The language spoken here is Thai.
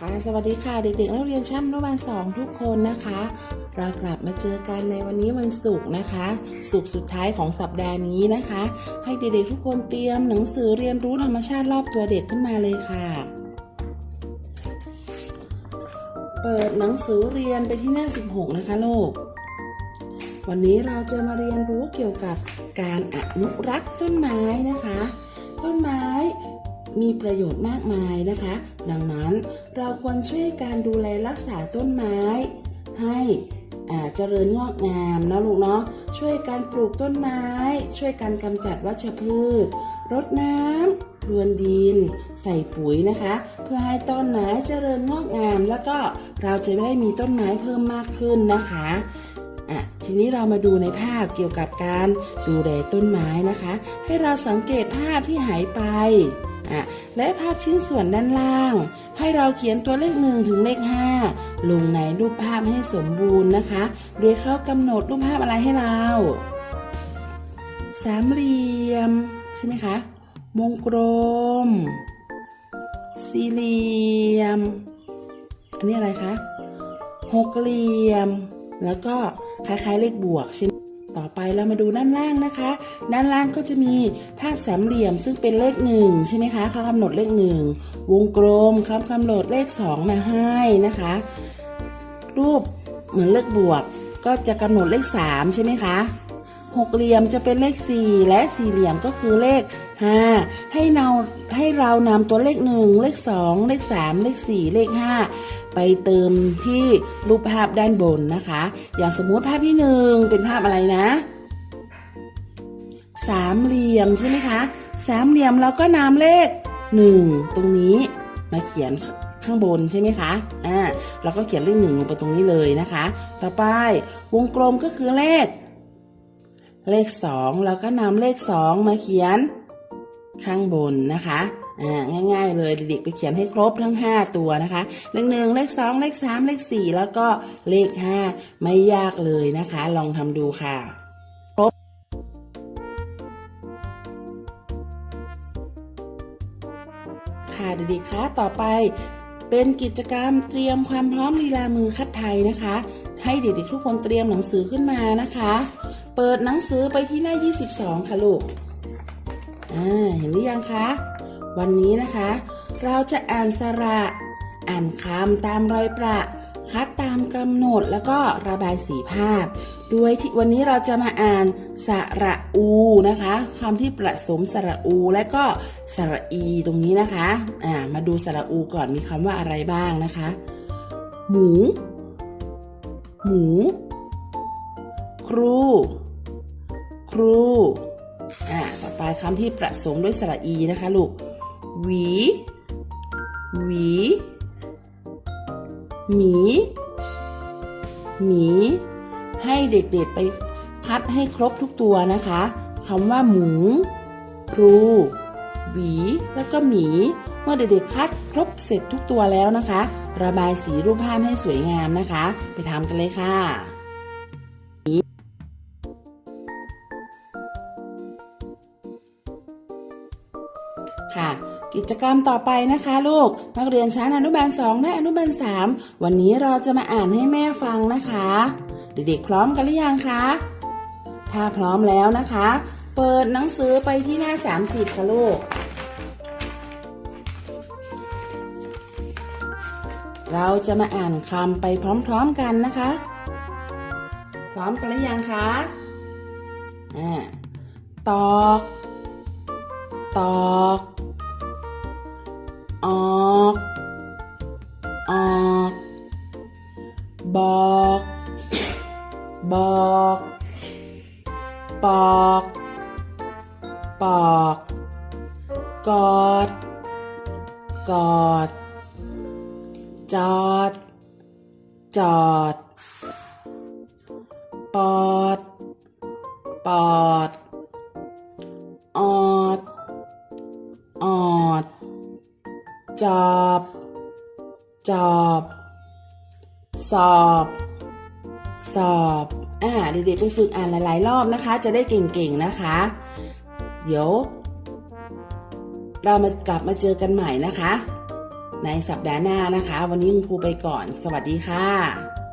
ค่ะสวัสดีค่ะเด็กๆนักเรียนชั้นอนุบาลสองทุกคนนะคะ เรากลับมาเจอกันในวันนี้วันศุกร์นะคะศุกร์สุดท้ายของสัปดาห์นี้นะคะ ให้เด็กๆทุกคนเตรียมหนังสือเรียนรู้ธรรมชาติรอบตัวเด็กขึ้นมาเลยค่ะ เปิดหนังสือเรียนไปที่หน้า 16 นะคะลูกวันนี้เราจะมาเรียนรู้เกี่ยวกับการอนุรักษ์ต้นไม้นะคะ ต้นไม้ มีประโยชน์มากมายนะคะ ดังนั้นเราควรช่วยการดูแลรักษาต้นไม้ ให้เจริญงอกงามนะลูกเนาะช่วยการปลูกต้นไม้ ช่วยการกำจัดวัชพืช รดน้ำรวนดิน ใส่ปุ๋ยนะคะ เพื่อให้ต้นไม้เจริญงอกงาม แล้วก็เราจะได้มีต้นไม้เพิ่มมากขึ้นนะคะอะทีนี้เรามาดูในภาพเกี่ยวกับการดูแลต้นไม้นะคะ ให้เราสังเกตภาพที่หายไป และภาพชิ้นส่วนด้านล่าง ให้เราเขียนตัวเลขหนึ่งถึงเลขห้าลงในรูปภาพให้สมบูรณ์นะคะ โดยเขากำหนดรูปภาพอะไรให้เรา สามเหลี่ยม ใช่ไหมคะ วงกลม สี่เหลี่ยม อันนี้อะไรคะ หกเหลี่ยม แล้วก็คล้ายๆเลขบวกใช่ไหม ต่อไปเรามาดูด้านล่างนะคะ ด้านล่างก็จะมีภาพสามเหลี่ยมซึ่งเป็นเลขหนึ่งใช่ไหมคะเขากำหนดเลขหนึ่งวงกลมเขากำหนดเลขสองมาให้นะคะ รูปเหมือนเลขบวก ก็จะกำหนดเลขสามใช่ไหมคะหกเหลี่ยมจะเป็นเลข4และสี่เหลี่ยมก็คือเลข 5 ให้เราให้เรานำตัวเลข 1 เลข 2 เลข 3 เลข 4 เลข 5 ไปเติมที่รูปภาพด้านบนนะคะ อย่างสมมุติภาพที่ 1 เป็นภาพอะไรนะ สามเหลี่ยมใช่ไหมคะ สามเหลี่ยมเราก็นำเลข 1 ตรงนี้มาเขียนข้างบนใช่ไหมคะ อ่า เราก็เขียนเลขหนึ่งลงไปตรงนี้เลยนะคะ ต่อไปวงกลมก็คือเลข เลขสองเราก็นำเลขสองมาเขียน ข้างบนนะคะอ่าง่ายๆเลยเด็กๆไปเขียนให้ครบทั้ง 5 ตัวนะคะ เลขหนึ่งเลขสองเลขสามเลขสี่แล้วก็เลขห้าไม่ยากเลยนะคะ ลองทำดูค่ะครบค่ะเด็กๆคะต่อไปเป็นกิจกรรมเตรียมความพร้อมลีลามือคัดไทยนะคะ ให้เด็กๆทุกคนเตรียมหนังสือขึ้นมานะคะ เปิดหนังสือไปที่หน้า 22 ค่ะลูก อ่าเห็นหรือยังคะ วันนี้นะคะ เราจะอ่านสระ อ่านคำตามรอยประ คัดตามกำหนดแล้วก็ระบายสีภาพโดยที่วันนี้เราจะมาอ่านสระอูนะคะคำที่ประสมสระอูและก็สระอีตรงนี้นะคะอ่ามาดูสระอูก่อนมีคำว่าอะไรบ้างนะคะ หมู หมู ครู ครู อ่าต่อไปคำที่ประสมด้วยสระอีนะคะลูกหวีหวีหมีหมีให้เด็กๆไปคัดให้ครบทุกตัวนะคะคำว่าหมู ครู หวี แล้วก็หมี เมื่อเด็กๆคัดครบเสร็จทุกตัวแล้วนะคะ ระบายสีรูปภาพให้สวยงามนะคะ ไปทำกันเลยค่ะ ค่ะ กิจกรรมต่อไปนะคะ ลูก นักเรียนชั้นอนุบาล 2 และอนุบาล 3 วันนี้เราจะมาอ่านให้แม่ฟังนะคะ เด็กๆพร้อมกันหรือยังคะ ถ้าพร้อมแล้วนะคะ เปิดหนังสือไปที่หน้า 30 ค่ะลูก เราจะมาอ่านคำไปพร้อมๆกันนะคะ พร้อมกันหรือยังคะอ่าตอก ตอก บอก ปอก ปอก กอด กอด จอด จอด ปอด ปอด ออด ออด จอบ จอบ สอบ สอบอ่าเด็กๆไปฝึกอ่านหลาย ๆ รอบนะคะ จะได้เก่งๆนะคะ เดี๋ยว เรามากลับมาเจอกันใหม่นะคะ ในสัปดาห์หน้านะคะ วันนี้คุณครูไปก่อน สวัสดีค่ะ